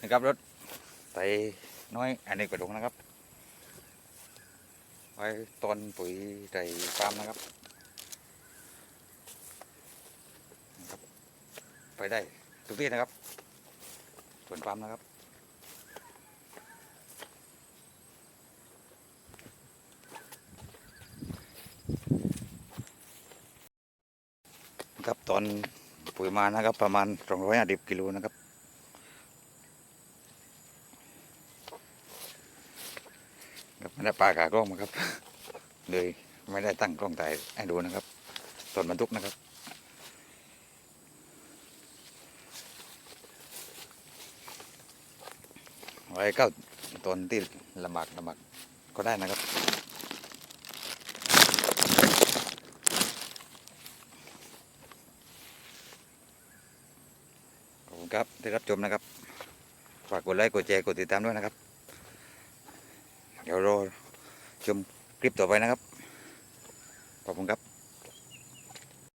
นะครับรถไถน้อยอันนี้กระดงนะครับ ไว้ตอนปุ๋ยไถปาล์มนะครับ ไปได้ทุกที่นะครับสวนปาล์มนะครับครับตอนปุ๋ยมานะครับประมาณสองร้อยห้าสิบกิโลนะครับ ครับไม่ได้ปลากากล้องมาครับ เลยไม่ได้ตั้งกล้องถ่ายให้ดูนะครับตอนบรรทุกนะครับ ไว้ก็ตอนที่ลำบากลำบากก็ได้นะครับขอบคุณครับที่รับชมนะครับ ฝากกดไลค์กดแชร์กดติดตามด้วยนะครับ เดี๋ยวรอชมคลิปต่อไปนะครับ ขอบคุณครับ